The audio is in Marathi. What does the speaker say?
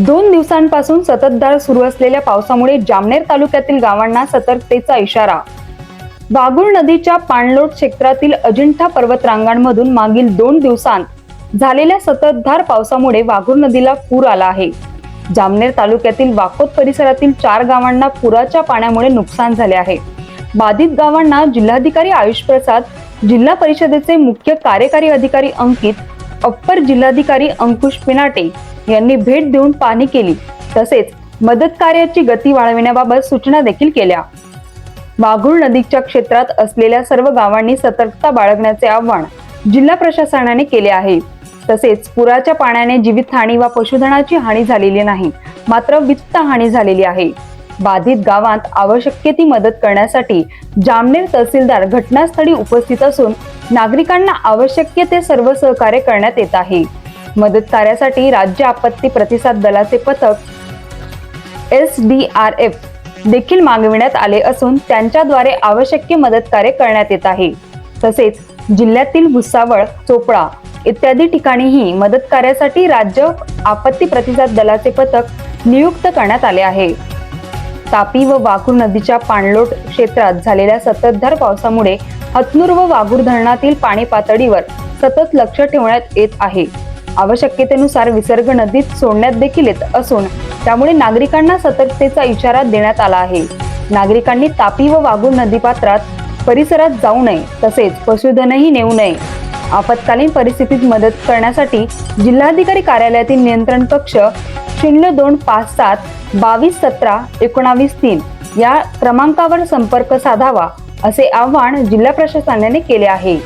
दोन दिवसांपासून सततधार सुरू असलेल्या पावसामुळे जामनेर तालुक्यातील गावांना सतर्कतेचा इशारा. वाघूर नदीच्या पाणलोट क्षेत्रातील अजिंठा पर्वत रांगांमधून मागील दोन दिवसांत झालेल्या सततधार पावसामुळे वाघूर नदीला पूर आला आहे. जामनेर तालुक्यातील वाकोत परिसरातील चार गावांना पुराच्या पाण्यामुळे नुकसान झाले आहे. बाधित गावांना जिल्हाधिकारी आयुष प्रसाद जिल्हा परिषदेचे मुख्य कार्यकारी अधिकारी अंकित अप्पर जिल्हाधिकारी अंकुश पिनाटे यांनी भेट देऊन पाहणी केली. तसेच मदत कार्याची गती वाढविण्याबाबत सूचना देखील केल्या. वाघूळ नदीच्या क्षेत्रात असलेल्या सर्व गावांनी सतर्कता बाळगण्याचे आवाहन जिल्हा प्रशासनाने केले आहे. तसेच पुराच्या पाण्याने जीवितहानी वा पशुधनाची हानी झालेली नाही मात्र वित्त हानी झालेली आहे. बाधित गावात आवश्यक ती मदत करण्यासाठी जामनेर तहसीलदार घटनास्थळी उपस्थित असून नागरिकांना आवश्यक ते सर्व सहकार्य करण्यात येत आहे. मदत कार्यासाठी राज्य आपत्ती प्रतिसाद दलाचे पथक एस डी आर एफ देखील मागविण्यात आले असून त्यांच्याद्वारे आवश्यक मदत कार्य करण्यात येत आहे. तसेच जिल्ह्यातील भुसावळ चोपडा इत्यादी ठिकाणीही मदत कार्यासाठी राज्य आपत्ती प्रतिसाद दलाचे पथक नियुक्त करण्यात आले आहे. तापी व वाघूर नदीच्या पाणलोट क्षेत्रात झालेल्या सततधार पावसामुळे हतनूर व वाघूर धरणातील पाणी पातळीवर सतत लक्ष ठेवण्यात येत आहे. आवश्यकतेनुसार विसर्ग नदीत सोडण्यात देखील येत असून त्यामुळे नागरिकांना सतर्कतेचा इशारा देण्यात आला आहे. नागरिकांनी तापी व वाघूर नदीपात्रात परिसरात जाऊ नये तसेच पशुधनही नेऊ नये. आपत्कालीन परिस्थितीत मदत करण्यासाठी जिल्हाधिकारी कार्यालयातील नियंत्रण कक्ष शून्य दोन पाच सात बावीस सतरा एकोणावीस तीन या क्रमांकावर संपर्क साधावा असे आवाहन जिल्हा प्रशासनाने केले आहे.